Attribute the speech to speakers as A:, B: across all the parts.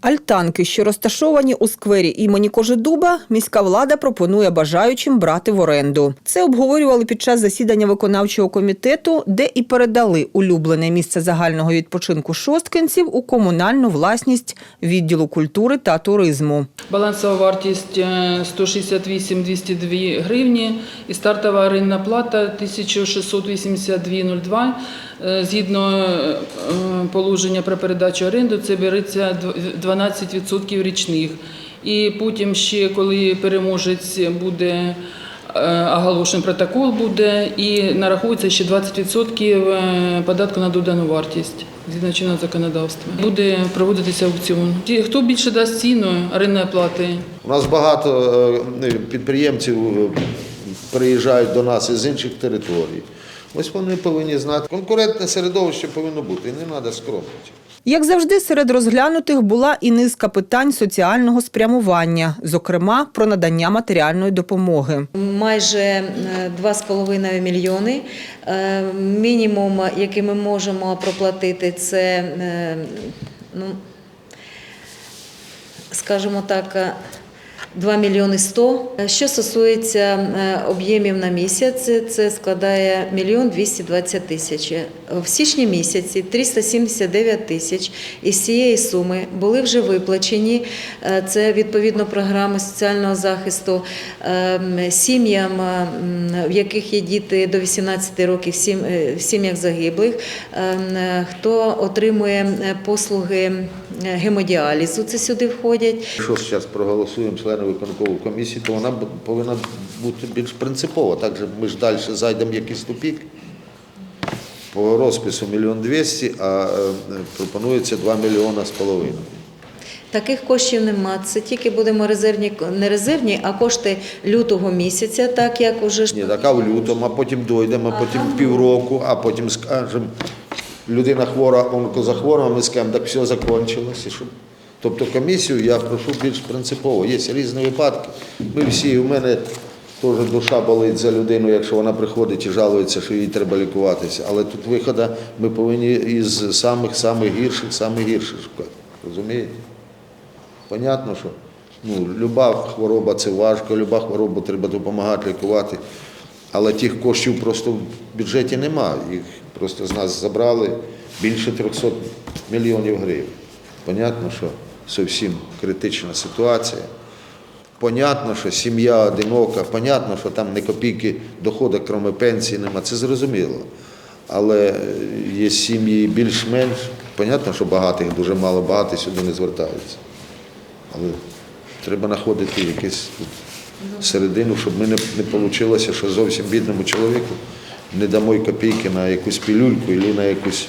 A: Альтанки, що розташовані у сквері імені Кожедуба, міська влада пропонує бажаючим брати в оренду. Це обговорювали під час засідання виконавчого комітету, де і передали улюблене місце загального відпочинку шосткинців у комунальну власність відділу культури та туризму.
B: Балансова вартість е, 168 202 гривні і стартова орендна плата 1682,02. Е, Згідно е, положення про передачу оренду, це береться дв- 12% річних. І потім ще, коли переможець буде е, оголошений протокол буде і нарахується ще 20% е, податку на додану вартість згідно законодавства. Буде проводитися аукціон. Ті, Хто більше дасть ціну орендної плати?
C: У нас багато е, підприємців приїжджають до нас із інших територій. Ось вони повинні знати. Конкурентне середовище повинно бути, і не треба скромнити.
A: Як завжди, серед розглянутих була і низка питань соціального спрямування, зокрема про надання матеріальної допомоги.
D: Майже е, 2,5 мільйони. Е, Мінімум, який ми можемо проплатити, це, е, ну, скажімо так, е, 2 мільйони 100. Що стосується е, об'ємів на місяць, це складає мільйон 220 тисяч. В січні місяці 379 тисяч із цієї суми були вже виплачені. Е, Це відповідно програми соціального захисту е, сім'ям, е, в яких є діти до 18 років, е, в сім'ях загиблих, е, хто отримує е, послуги е, гемодіалізу, це сюди входять.
C: Якщо зараз проголосуємо члени виконкової комісії, то вона повинна бути більш принципова. Так же ми ж далі зайдемо в якийсь тупік. По розпису мільйон двісті, а е, пропонується 2 мільйона з половиною.
D: Таких коштів нема. Це тільки будемо резервні, не резервні, а кошти лютого місяця, так як уже
C: Ні, так а в лютому, а потім дойдемо, а потім півроку, а потім скажемо, людина хвора, онкозахворена, ми скажемо, так все закінчилося. і? Тобто комісію я прошу більш принципово. Є різні випадки. Ми всі, у мене теж душа болить за людину, якщо вона приходить і жалується, що їй треба лікуватися. Але тут виходу ми повинні із самих-самих гірших, самих гірших шукати. Розумієте? Понятно, що ну, люба хвороба це важко, люба хвороба треба допомагати лікувати. Але тих коштів просто в бюджеті немає. Їх просто з нас забрали більше 300 мільйонів гривень. Понятно, що зовсім критична ситуація. Понятно, що сім'я одинока, понятно, що там не копійки доходу, крім пенсії, нема. Це зрозуміло. Але є сім'ї більш-менш. Понятно, що багатих дуже мало, багаті сюди не звертаються. Але треба знаходити якусь середину, щоб ми не, не вийшло, що зовсім бідному чоловіку не дамо й копійки на якусь пілюльку або на якусь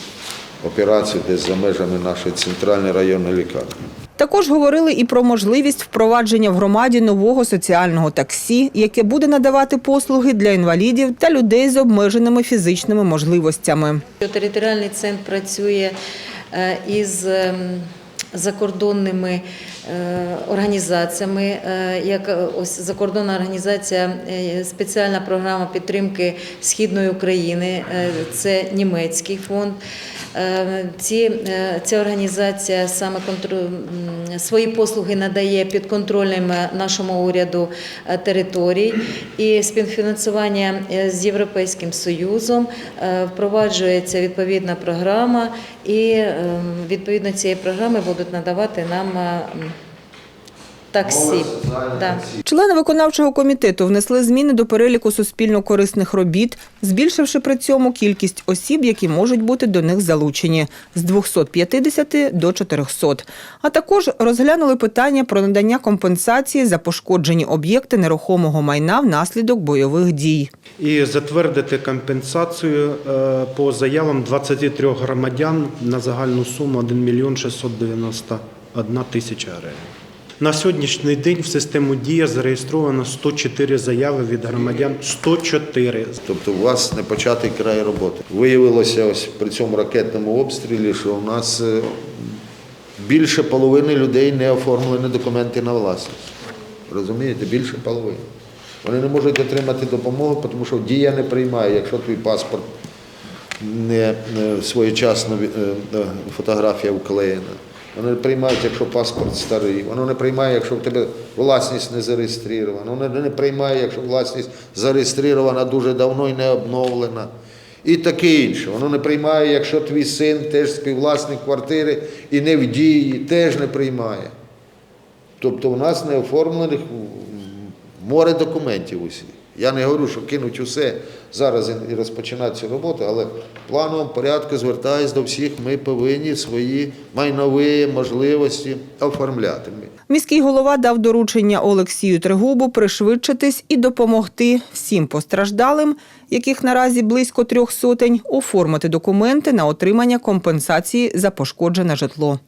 C: операцію десь за межами нашої центральної районної лікарні.
A: Також говорили і про можливість впровадження в громаді нового соціального таксі, яке буде надавати послуги для інвалідів та людей з обмеженими фізичними можливостями.
D: Територіальний центр працює е, із ем, закордонними організаціями, е, як е, ось закордонна організація, е, спеціальна програма підтримки Східної України, е, це німецький фонд. Е, Ці, е, ця організація саме контр... свої послуги надає підконтрольним е, нашому уряду е, територій і співфінансування е, з Європейським Союзом е, впроваджується відповідна програма, і е, відповідно цієї програми будуть надавати нам е, таксі. Да.
A: Члени виконавчого комітету внесли зміни до переліку суспільно-корисних робіт, збільшивши при цьому кількість осіб, які можуть бути до них залучені з 250 до 400. А також розглянули питання про надання компенсації за пошкоджені об'єкти нерухомого майна внаслідок бойових дій.
E: і затвердити компенсацію е, по заявам 23 громадян на загальну суму 1 мільйон 691 тисяча гривень. На сьогоднішній день в систему Дія зареєстровано 104 заяви від громадян. 104.
C: Тобто у вас не початий край роботи. Виявилося ось при цьому ракетному обстрілі, що у нас е, більше половини людей не оформлені документи на власність. Розумієте, більше половини. Вони не можуть отримати допомогу, тому що дія не приймає, якщо твій паспорт не, своєчасно е, е, фотографія вклеєна. Воно не приймають, якщо паспорт старий. Воно не приймає, якщо в тебе власність не зареєстрована. Воно не приймає, якщо власність зареєстрована дуже давно і не обновлена. І таке інше. Воно не приймає, якщо твій син теж співвласник квартири і не в дії, теж не приймає. Тобто у нас не оформлених море документів усіх. Я не говорю, що кинуть усе зараз і- розпочинати цю роботу, але в порядку звертаюсь до всіх, ми повинні свої майнові можливості оформляти.
A: Міський голова дав доручення Олексію Трегубу пришвидшитись і допомогти всім постраждалим, яких наразі близько трьох сотень, оформити документи на отримання компенсації за пошкоджене житло.